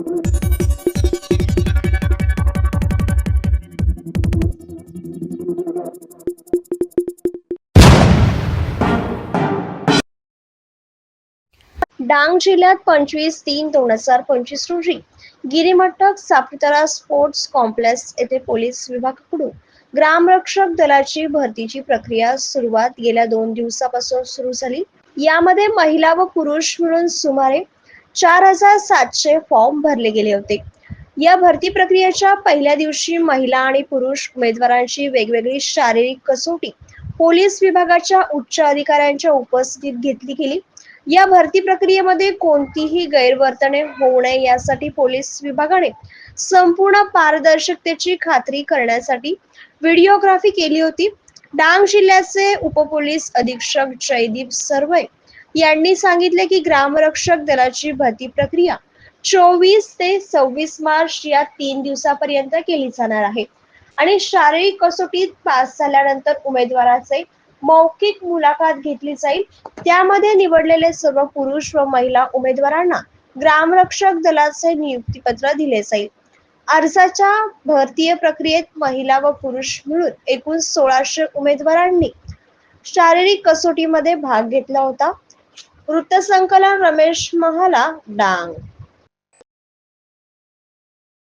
डांग जिल्ह्यात पंचवीस तीन दोन हजार पंचवीस रोजी गिरीमठ्ठक सापुतारा स्पोर्ट्स कॉम्प्लेक्स येथे पोलीस विभागाकडून ग्रामरक्षक दलाची भरतीची प्रक्रिया सुरुवात गेल्या दोन दिवसापासून सुरू झाली. यामध्ये महिला व पुरुष मिळून सुमारे चार हजार सातशे फॉर्म भरले गेले होते. या भरती प्रक्रियेच्या पहिल्या दिवशी महिला आणि पुरुष उमेदवारांची वेगवेगळी शारीरिक कसोटी पोलीस विभागाच्या उच्च अधिकाऱ्यांच्या उपस्थितीत घेतली गेली. या भरती प्रक्रियेमध्ये कोणतीही गैरवर्तने होऊ नये यासाठी पोलीस विभागाने संपूर्ण पारदर्शकतेची खात्री करण्यासाठी व्हिडिओग्राफी केली होती. डांग जिल्ह्याचे उपपोलीस अधीक्षक जयदीप सरवय यांनी सांगितले की ग्रामरक्षक दलाची भरती प्रक्रिया चोवीस ते सव्वीस मार्च या तीन दिवसापर्यंत केली जाणार आहे. आणि शारीरिक कसोटीत पास झाल्यानंतर उमेदवाराचे मौखिक मुलाखत घेतली जाईल. त्यामध्ये निवडलेले सर्व पुरुष व महिला उमेदवारांना ग्रामरक्षक दलाचे नियुक्तीपत्र दिले जाईल. अर्जाच्या भरतीय प्रक्रियेत महिला व पुरुष मिळून एकूण सोळाशे उमेदवारांनी शारीरिक कसोटीमध्ये भाग घेतला होता. वृत्तसंकलन रमेश महाला डांग